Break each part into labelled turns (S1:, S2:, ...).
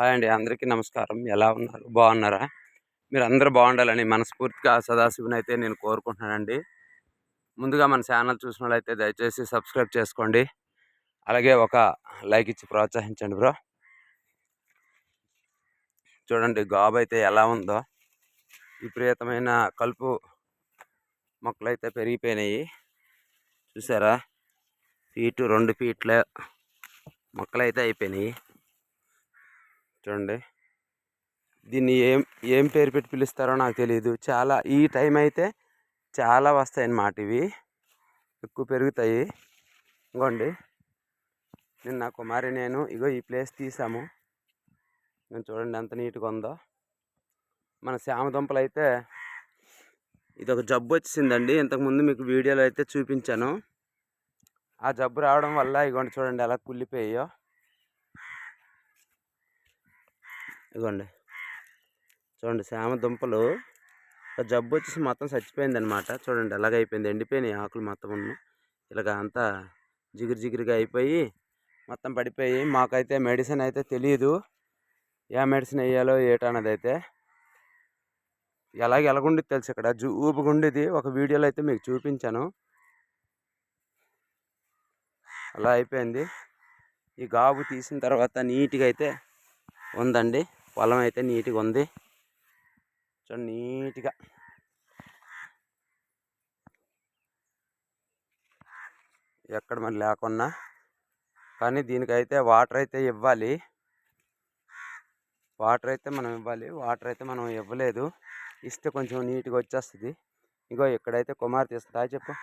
S1: Hi అండి. అందరికీ నమస్కారం. ఎలా ఉన్నారు? బాగున్నారా? మీరు అందరూ బాగుండాలని మనస్ఫూర్తిగా సదాశివుని అయితే నేను కోరుకుంటున్నానండి. ముందుగా మన ఛానల్ చూసిన వాళ్ళైతే దయచేసి సబ్స్క్రైబ్ చేసుకోండి. అలాగే ఒక లైక్ ఇచ్చి ప్రోత్సహించండి బ్రో. చూడండి గాబు అయితే ఎలా ఉందో. విపరీతమైన కలుపు మొక్కలు అయితే పెరిగిపోయినాయి. చూసారా? ఫీటు రెండు ఫీట్ల మొక్కలు అయితే అయిపోయినాయి. చూడండి. దీన్ని ఏం ఏం పేరు పెట్టి పిలుస్తారో నాకు తెలియదు చాలా ఈ టైం అయితే చాలా వస్తాయి అన్నమాట ఇవి. ఎక్కువ పెరుగుతాయి. ఇంకోండి. నిన్న కుమారి నేను ఇగో ఈ ప్లేస్ తీసాము. నేను చూడండి ఎంత నీట్గా ఉందో. మన శ్యామ దుంపలు అయితే ఇది ఒక జబ్బు వచ్చిందండి ఇంతకుముందు మీకు వీడియోలో అయితే చూపించాను. ఆ జబ్బు రావడం వల్ల ఇగోండి చూడండి ఎలా కుళ్ళిపోయాయో. ఇగోండి. చూడండి శ్యామ దుంపలు. జబ్బు వచ్చేసి మొత్తం చచ్చిపోయింది అనమాట చూడండి ఎలాగైపోయింది ఎండిపోయినాయి ఆకులు మొత్తం ఉన్న. ఇలాగ అంతా జిగురు జిగురుగా అయిపోయి మొత్తం పడిపోయి మాకైతే మెడిసిన్ అయితే తెలియదు ఏ మెడిసిన్ వేయాలో ఏటన్నది అయితే ఎలాగ ఎలాగుండి తెలుసు ఇక్కడ? జూ ఊపుగుండేది ఒక వీడియోలో అయితే మీకు చూపించాను. అలా అయిపోయింది. ఈ గాబు తీసిన తర్వాత నీట్గా అయితే ఉందండి. పొలం అయితే నీట్గా ఉంది. చూడండి నీట్గా. ఎక్కడ మరి లేకున్నా. కానీ దీనికైతే వాటర్ అయితే ఇవ్వాలి. వాటర్ అయితే మనం ఇవ్వాలి. వాటర్ అయితే మనం ఇవ్వలేదు. ఇస్తే కొంచెం నీట్గా వచ్చేస్తుంది. ఇంకో ఇక్కడైతే కుమార్ తీస్తుందా చెప్పు.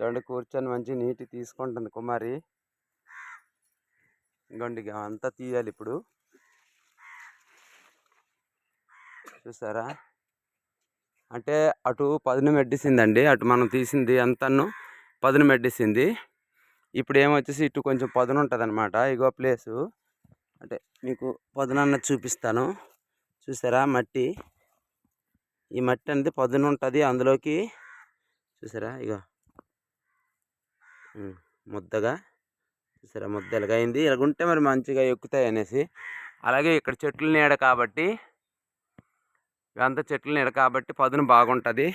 S1: చూడండి కూర్చొని మంచి నీటి తీసుకుంటుంది కుమారి. ఇంకోండి అంతా తీయాలి ఇప్పుడు. చూసారా? అంటే అటు పదును మెడ్డిసిందండి అటు మనం తీసింది అంతను పదును మెడ్డిసింది. ఇప్పుడు ఏమొచ్చేసి ఇటు కొంచెం పదును ఉంటుంది అనమాట ఇగో ప్లేసు. అంటే మీకు పదునన్న చూపిస్తాను. చూసారా మట్టి? ఈ మట్టి అనేది పదును ఉంటుంది అందులోకి. చూసారా? ఇగో. ముద్దగా. చూసారా ముద్ద అయింది ఇలాగుంటే మరి మంచిగా ఎక్కుతాయి అనేసి. అలాగే ఇక్కడ చెట్లు నీడ కాబట్టి ఇవంతా చెట్లు నీడ కాబట్టి పదును బాగుంటుంది.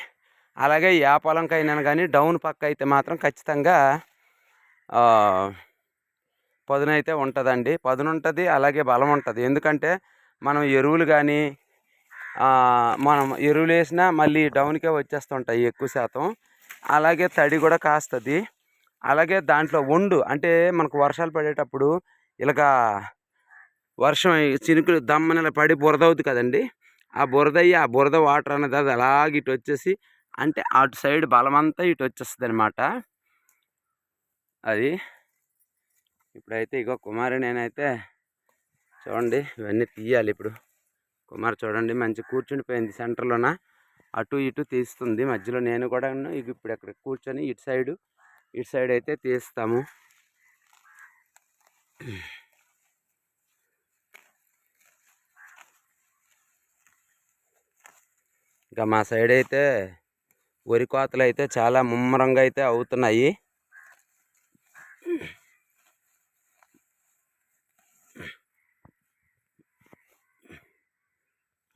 S1: అలాగే ఏ పొలంకైనా కానీ డౌన్ పక్క అయితే మాత్రం ఖచ్చితంగా పదును అయితే ఉంటుందండి. పదును ఉంటుంది అలాగే బలం ఉంటుంది ఎందుకంటే మనం ఎరువులు కానీ మనం ఎరువులు వేసినా మళ్ళీ డౌన్కే వచ్చేస్తుంటాయి ఎక్కువ శాతం. అలాగే తడి కూడా కాస్తుంది. అలాగే దాంట్లో ఒండు అంటే మనకు వర్షాలు పడేటప్పుడు ఇలాగా వర్షం చినుకులు దమ్మని పడి బురద అవుతుంది కదండి. ఆ బురద అయ్యి ఆ బురద వాటర్ అనేది అది అలాగే ఇటు వచ్చేసి అంటే అటు సైడ్ బలమంతా ఇటు వచ్చేస్తుంది అనమాట అది ఇప్పుడైతే ఇగో కుమారి నేనైతే చూడండి ఇవన్నీ తీయాలి ఇప్పుడు. కుమార్ చూడండి మంచి కూర్చుండిపోయింది సెంటర్లోన. అటు ఇటు తీస్తుంది. మధ్యలో నేను కూడా ఇప్పుడు ఇక్కడ కూర్చొని ఇటు సైడు ఇటు సైడ్ అయితే తీస్తాము. ఇంకా మా సైడ్ అయితే వరి కోతలు అయితే చాలా ముమ్మరంగా అయితే అవుతున్నాయి.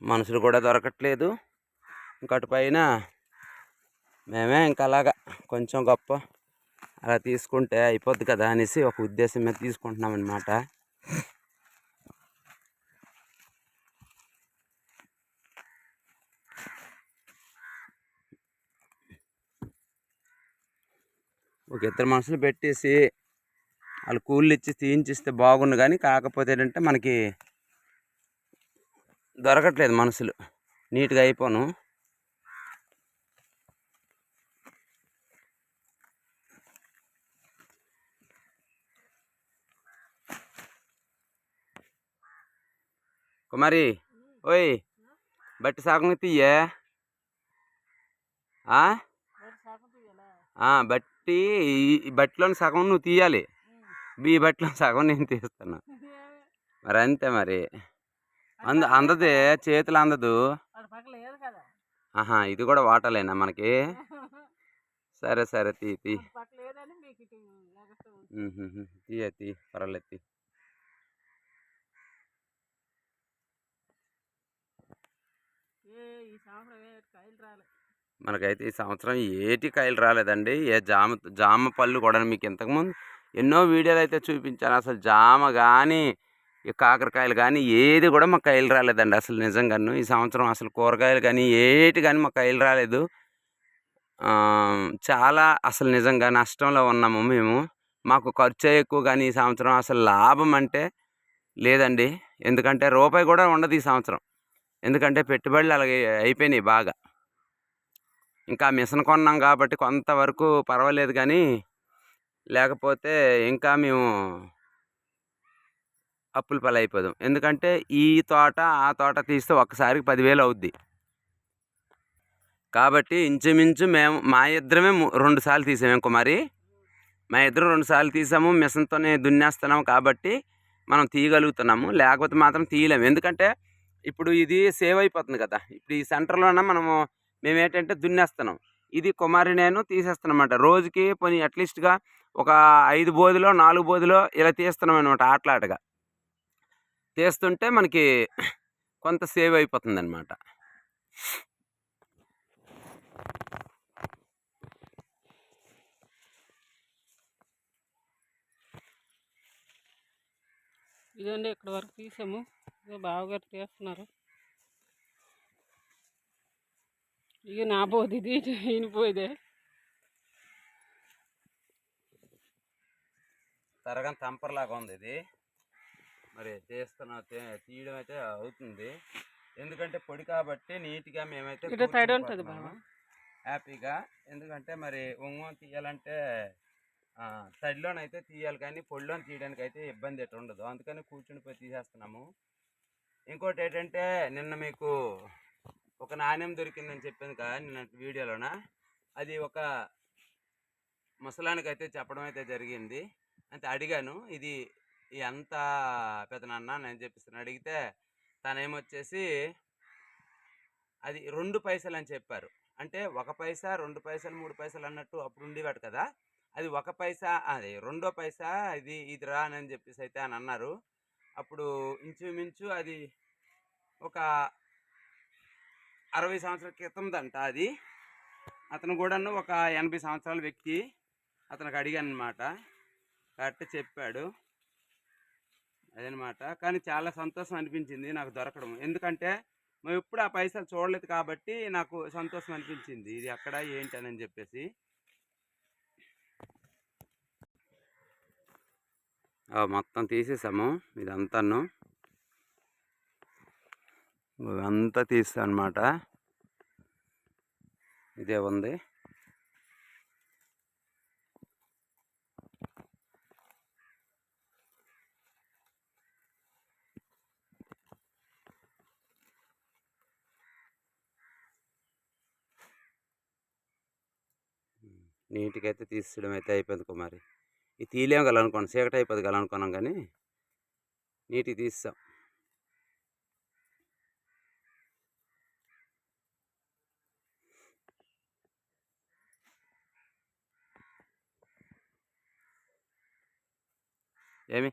S1: మనుషులు కూడా దొరకట్లేదు. ఇంకటి పైన మేమే ఇంకా అలాగా కొంచెం గొప్ప అలా తీసుకుంటే అయిపోద్ది కదా అనేసి ఒక ఉద్దేశం మీద తీసుకుంటున్నాం అనమాట ఒక ఇద్దరు మనుషులు పెట్టేసి వాళ్ళు కూళ్ళు ఇచ్చి తీయించిస్తే బాగుండు కానీ కాకపోతే ఏంటంటే మనకి దొరకట్లేదు మనుషులు. నీట్గా అయిపోను. కుమారి ఓయ్ బట్టి సగం తీయే? బట్టి ఈ బట్టిలోని సగం నువ్వు తీయాలి. ఈ బట్టిలో సగం నేను తీస్తాను మరి అంతే మరి. అంద అందదే చేతులు అందదు. ఆహా ఇది కూడా వాటలేనా మనకి? సరే సరే తీ తీ. తీయ తీ పర్వాలేదు తీ
S2: సంవత్సరం ఏ కాయలు రాలే
S1: మనకైతే ఈ సంవత్సరం ఏటి కాయలు రాలేదండి. ఏ జామ జామ పళ్ళు కూడా మీకు ఇంతకుముందు ఎన్నో వీడియోలు అయితే చూపించాను. అసలు జామ కానీ ఈ కాకరకాయలు కానీ ఏది కూడా మాకు కాయలు రాలేదండి. అసలు నిజంగాను ఈ సంవత్సరం అసలు కూరగాయలు కానీ ఏటి కానీ మాకు కాయలు రాలేదు. చాలా అసలు నిజంగా నష్టంలో ఉన్నాము మేము. మాకు ఖర్చు ఎక్కువ కానీ ఈ సంవత్సరం అసలు లాభం అంటే లేదండి. ఎందుకంటే రూపాయి కూడా ఉండదు ఈ సంవత్సరం. ఎందుకంటే పెట్టుబడులు అలాగే అయిపోయినాయి బాగా. ఇంకా మిషన్ కొన్నాం కాబట్టి కొంతవరకు పర్వాలేదు కానీ లేకపోతే ఇంకా మేము అప్పుల పాలు అయిపోదాం. ఎందుకంటే ఈ తోట ఆ తోట తీస్తే ఒక్కసారికి పదివేలు అవుద్ది. కాబట్టి ఇంచుమించు మేము మా ఇద్దరమే రెండు సార్లు తీసాము కుమారి మా ఇద్దరం రెండు సార్లు తీసాము మిషన్తోనే దున్నేస్తున్నాము కాబట్టి మనం తీయగలుగుతున్నాము. లేకపోతే మాత్రం తీయలేము. ఎందుకంటే ఇప్పుడు ఇది సేవ్ అయిపోతుంది కదా! ఇప్పుడు ఈ సెంటర్లోన మనము మేము ఏంటంటే దున్నేస్తున్నాం. ఇది కుమారి నేను తీసేస్తానమాట రోజుకి పోనీ అట్లీస్ట్గా ఒక ఐదు బోధిలో నాలుగు బోధిలో ఇలా తీస్తున్నాం అనమాట ఆటలాటగా. తీస్తుంటే మనకి కొంత సేవ్ అయిపోతుంది అనమాట
S2: ఇదండి ఇక్కడ వరకు తీసాము. బావగారు తీస్తున్నారు ఇక నా పోదు ఇది ఈయనపోయిదే
S1: తరగని తంపర్లాగా ఉంది ఇది. మరి తీస్తున్న తీయడం అయితే అవుతుంది. ఎందుకంటే పొడి కాబట్టి నీట్గా మేమైతే
S2: సైడ్ ఉంటుంది
S1: హ్యాపీగా. ఎందుకంటే మరి ఒంగోని తీయాలంటే తడిలోనైతే తీయాలి కానీ పొడిలోని తీయడానికి అయితే ఇబ్బంది ఎటు ఉండదు. అందుకని కూర్చుని పోయి తీసేస్తున్నాము. ఇంకోటి ఏంటంటే నిన్న మీకు ఒక నాణ్యం దొరికిందని చెప్పింది కదా నిన్న వీడియోలోన. అది ఒక ముసలానికి అయితే చెప్పడం అయితే జరిగింది. అంటే అడిగాను ఇది ఎంత పెదనాన్న నేను చెప్పిస్తాను అడిగితే తనేమొచ్చేసి అది రెండు పైసలు అని చెప్పారు. అంటే ఒక పైసా రెండు పైసలు మూడు పైసలు అన్నట్టు అప్పుడు ఉండేవాడు కదా అది ఒక పైసా అది రెండో పైసా ఇది ఇది రా అని చెప్పేసి అయితే అని అన్నారు. అప్పుడు ఇంచుమించు అది ఒక అరవై సంవత్సరాల క్రితందంట అది. అతను కూడాను ఒక ఎనభై సంవత్సరాల వ్యక్తి అతనికి అడిగాను అనమాట కరెక్ట్ చెప్పాడు. అదనమాట కానీ చాలా సంతోషం అనిపించింది నాకు దొరకడం. ఎందుకంటే మేము ఎప్పుడు ఆ పైసలు చూడలేదు కాబట్టి నాకు సంతోషం అనిపించింది. ఇది అక్కడ ఏంటి అని చెప్పేసి. మొత్తం తీసేసాము ఇదంతాను. ఇదంతా తీస్తా అనమాట ఇదే ఉంది. నీట్గా అయితే తీసేయడం అయితే అయిపోయింది కుమారి. ఇది తీయలేం కదా అనుకోండి చీకటి అయిపోతుంది కదా అనుకున్నాం కానీ నీట్గా తీస్తాం ఏమి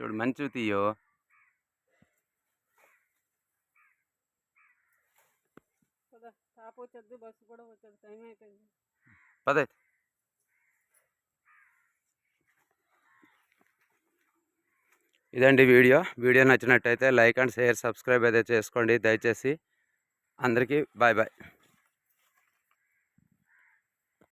S1: చూడు మంచివి తీయో.
S2: కదా వచ్చేది బస్సు కూడా వచ్చేది టైం అయిపోయింది.
S1: పదే. ఇదండి వీడియో. వీడియో నచ్చినట్టయితే లైక్ అండ్ షేర్ సబ్స్క్రైబ్ అయితే చేసుకోండి. దయచేసి అందరికీ బాయ్ బాయ్